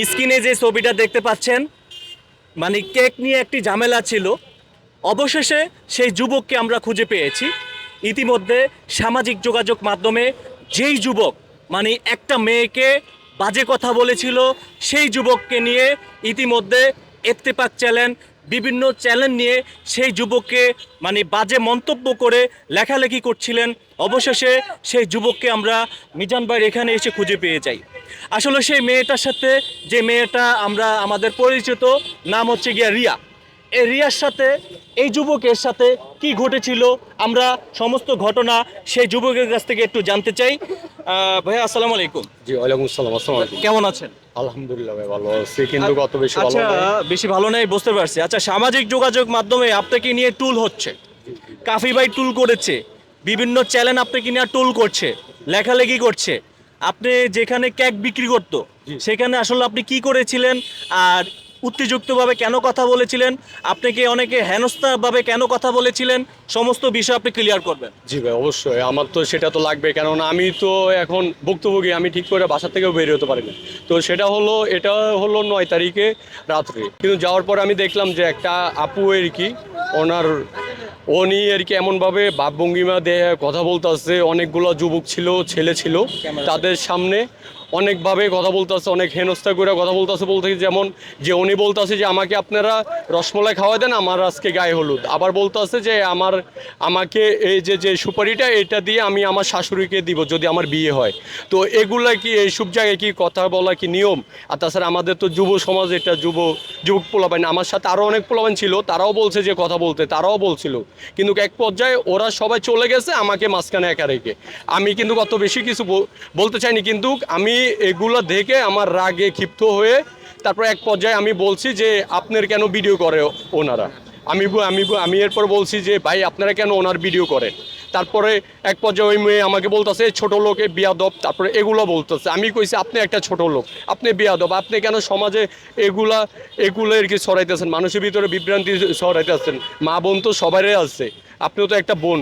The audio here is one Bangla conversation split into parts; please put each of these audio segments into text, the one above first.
স্ক্রিনে যে ছবিটা দেখতে পাচ্ছেন মানে কেক নিয়ে একটি ঝামেলা ছিল। অবশেষে সেই যুবককে আমরা খুঁজে পেয়েছি। ইতিমধ্যে সামাজিক যোগাযোগ মাধ্যমে যেই যুবক মানে একটা মেয়েকে বাজে কথা বলেছিল, সেই যুবককে নিয়ে ইতিমধ্যে এত্তেপাক চ্যালেঞ্জ বিভিন্ন চ্যালেঞ্জ নিয়ে সেই যুবককে মানে বাজে মন্তব্য করে লেখালেখি করছিলেন। অবশেষে সেই যুবককে আমরা মিজান ভাইয়ের এখানে এসে খুঁজে পেয়ে যাই। আসলে সেই মেয়েটার সাথে যে মেয়েটা আমরা, আমাদের পরিচিত, নাম হচ্ছে গিয়া রিয়া। রিয়ার সাথে এই যুবকের সাথে কি ঘটেছিল আমরা সমস্ত ঘটনা সেই যুবকের কাছ থেকে একটু জানতে চাই। ভাইয়া আসসালামু আলাইকুম। জি ওয়ালাইকুম আসসালাম আসসালাম আলাইকুম। কেমন আছেন? আলহামদুলিল্লাহ ভাই ভালো আছি কিন্তু কত বেশি ভালো আচ্ছা বেশি ভালো নাই বুঝতে পারছি। আচ্ছা সামাজিক যোগাযোগ মাধ্যমে আপনাকে নিয়ে টুল হচ্ছে। কাফি ভাই টুল করেছে। বিভিন্ন চ্যানেল আপনাকে নিয়ে টুল করছে। লেখালেখি করছে। আপনি যেখানে কেক বিক্রি করতো সেখানে আসলে আপনি কি করেছিলেন? আর উত্তেজুক্তভাবে কেন কথা বলেছিলেন? আপনাকে অনেকে হেনস্থাভাবে কেন কথা বলেছিলেন? সমস্ত বিষয় আপনি ক্লিয়ার করবেন। জি ভাই, অবশ্যই। আমার তো সেটা তো লাগবে, কেননা আমি তো এখন ভুক্তভোগী, আমি ঠিক করে বাসা থেকেও বের হতে পারি না তো সেটা হলো, এটা হলো নয় তারিখে রাত্রে। কিন্তু যাওয়ার পর আমি দেখলাম যে একটা আপু এর কি, ওনার উনি আর কি এমনভাবে ভাবভঙ্গিমা দিয়ে কথা বলতে আসছে অনেকগুলো যুবক ছিল ছেলে ছিল। তাদের সামনে অনেকভাবে কথা বলতে বলতেছে অনেক হেনস্থা করে কথা বলতে বলতেছে বলতে যেমন যে উনি বলতেছে যে আমাকে আপনারা রসমলাই খাওয়া দেন আমার আজকে গায়ে হলুদ। আবার বলতে বলতেছে যে আমার আমাকে এই যে যে সুপারিটা এটা দিয়ে আমি আমার শাশুড়িকে দিব যদি আমার বিয়ে হয়। তো এগুলা কি এইসব জায়গায় কি কথা বলা কি নিয়ম? আর তাছাড়া আমাদের তো যুব সমাজ এটা যুব যুবক পোলাপাইন। আমার সাথে আরও অনেক পোলাপাইন ছিল তারাও বলছে যে কথা বলতে তারাও বলছিল। কিন্তু এক পর্যায়ে ওরা সবাই চলে গেছে আমাকে মাঝখানে একা রেখে। আমি কিন্তু কত বেশি কিছু বল- বলতে চাইনি, কিন্তু আমি এগুলো দেখে আমার রাগে ক্ষিপ্ত হয়ে তারপর এক পর্যায়ে আমি বলছি যে, আপনার কেন ভিডিও করে ওনারা? আমি আমি আমি এরপর বলছি যে, ভাই, আপনারা কেন ওনার ভিডিও করেন? তারপরে এক পর্যায়ে ওই মেয়ে আমাকে বলতেছে, ছোট লোক, এ বিয়াদব। তারপরে এগুলো বলতেছে। আমি কইছি, আপনি একটা ছোট লোক, আপনি বিয়াদব। আপনি কেন সমাজে এগুলা এগুলো আর কি ছড়াইতেছেন? মানুষের ভিতরে বিভ্রান্তি ছড়াইতেছেন। মা বোন তো সবারই আছে। আপনিও তো একটা বোন।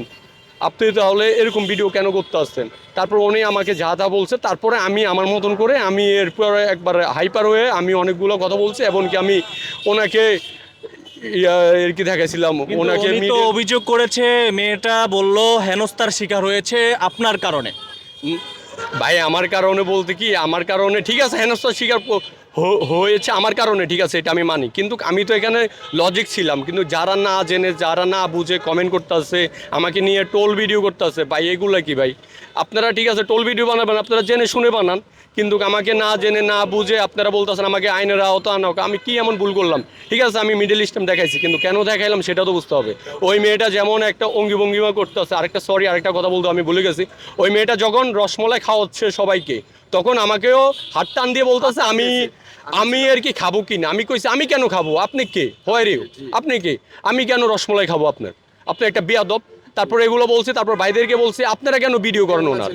আপনি তাহলে এরকম ভিডিও কেন করতে আসছেন তারপর উনি আমাকে যা যা বলছে, তারপরে আমি আমার মতন করে আমি এরপর একবার হাইপার হয়ে আমি অনেকগুলো কথা বলছি, এমনকি আমি ওনাকে এর কি দেখাইছিলাম? ওনাকে তো অভিযোগ করেছে মেয়েটা বলল হেনস্থার শিকার হয়েছে আপনার কারণে। ভাই আমার কারণে বলতে কি? আমার কারণে ঠিক আছে হেনস্থার শিকার হয়েছে আমার কারণে, ঠিক আছে, এটা আমি মানি। কিন্তু আমি তো এখানে লজিক ছিলাম, কিন্তু যারা না জেনে, যারা না বুঝে কমেন্ট করতে আসে আমাকে নিয়ে টোল ভিডিও করতে আসে ভাই, এগুলা কি ভাই? আপনারা, ঠিক আছে টোল ভিডিও বানাবেন, আপনারা জেনে শুনে বানান, কিন্তু আমাকে না জেনে, না বুঝে আপনারা বলতেছেন আমাকে আইনের আওতা আনা হোক। আমি কি এমন ভুল করলাম? ঠিক আছে, আমি মিডল ইস্টাম দেখাইছি, কিন্তু কেন দেখাইলাম সেটা তো বুঝতে হবে। ওই মেয়েটা যেমন একটা অঙ্গি ভঙ্গিমা করতে আছে আরেকটা সরি আরেকটা কথা বলতে আমি ভুলে গেছি। ওই মেয়েটা যখন রসমলাই খাওয়াচ্ছে সবাইকে তখন আমাকেও হাত টান দিয়ে বলতেছে আমি আমি আর কি খাব কি না? আমি কইছি আমি কেন খাব? আপনি কে? হয় রে আপনি কে? আমি কেন রসমলাই খাব আপনার? আপনি একটা বিয়াদব। তারপর এগুলো বলছি তারপর ভাইদেরকে বলছি আপনারা কেন ভিডিও করেন ওনার?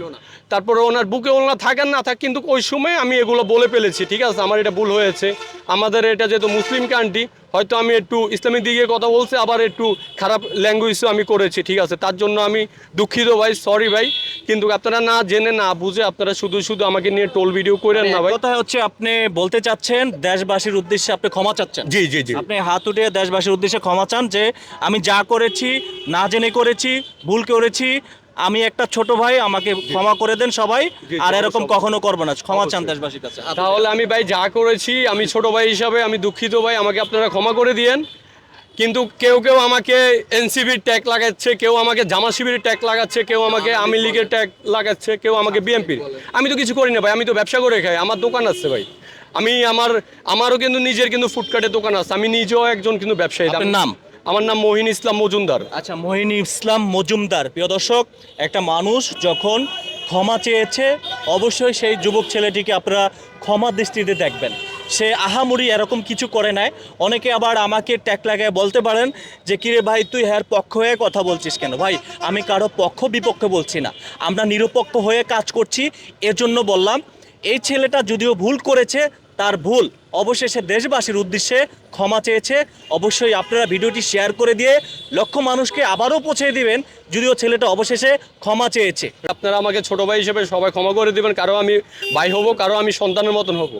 তারপরে ওনার বুকে ওনার থাকেন না থাক কিন্তু ওই সময় আমি এগুলো বলে ফেলেছি ঠিক আছে? আমার এটা ভুল হয়েছে। আমাদের এটা যেহেতু মুসলিম কান্ট্রি হয়তো আমি একটু ইসলামিক দিকে কথা বলছি আবার একটু খারাপ ল্যাঙ্গুয়েজও আমি করেছি ঠিক আছে? তার জন্য আমি দুঃখিত ভাই সরি ভাই কিন্তু আপনারা না জেনে না বুঝে আপনারা শুধু শুধু আমাকে নিয়ে টোল ভিডিও করেন না ভাই। কথা হচ্ছে আপনি বলতে চাচ্ছেন দেশবাসীর উদ্দেশ্যে আপনি ক্ষমা চাচ্ছেন। জি জি জি। আপনি হাত উঠে দেশবাসীর উদ্দেশ্যে ক্ষমা চান যে আমি যা করেছি না জেনে করেছি ভুল করেছি আমি একটা ছোট ভাই আমাকে ক্ষমা করে দেন সবাই আর এরকম। কখনো করব না ক্ষমা চান দেশবাসীর কাছে। তাহলে আমি ভাই যা করেছি আমি ছোট ভাই হিসাবে আমি দুঃখিত ভাই আমাকে আপনারা ক্ষমা করে দিয়েন। কিন্তু কেউ কেউ আমাকে এনসিবির ট্যাগ লাগাচ্ছে কেউ আমাকে জামা শিবিরের ট্যাগ লাগাচ্ছে কেউ আমাকে আওয়ামী লীগের ট্যাগ লাগাচ্ছে কেউ আমাকে বিএনপির। আমি তো কিছু করি না ভাই আমি তো ব্যবসা করে খাই আমার দোকান আছে ভাই। আমি আমার আমারও কিন্তু নিজের কিন্তু ফুটকাটের দোকান আছে আমি নিজেও একজন কিন্তু ব্যবসায়ী। নাম? আমার নাম মহিন ইসলাম মজুমদার। আচ্ছা মোহিনী ইসলাম মজুমদার। প্রিয় দর্শক, একটা মানুষ যখন ক্ষমা চেয়েছে, অবশ্যই সেই যুবক ছেলেটিকে আপনারা ক্ষমা দৃষ্টিতে দেখবেন। সে আহামরি এরকম কিছু করে নাই। অনেকে আবার আমাকে ট্যাক লাগায় বলতে পারেন যে, কিরে ভাই, তুই হ্যার পক্ষ হয়ে কথা বলছিস কেন? ভাই, আমি কারও পক্ষ বিপক্ষে বলছি না। আমরা নিরপেক্ষ হয়ে কাজ করছি। এজন্য বললাম, এই ছেলেটা যদিও ভুল করেছে, তার ভুল। অবশেষে দেশবাসীর উদ্দেশ্যে ক্ষমা চেয়েছে। অবশ্যই আপনারা ভিডিওটি শেয়ার করে দিয়ে লক্ষ মানুষকে আবারও পৌঁছে দিবেন, যদিও ছেলেটা অবশেষে ক্ষমা চেয়েছে। আপনারা আমাকে ছোট ভাই হিসেবে সবাই ক্ষমা করে দিবেন, কারও আমি ভাই হব, কারও আমি সন্তানের মতন হব।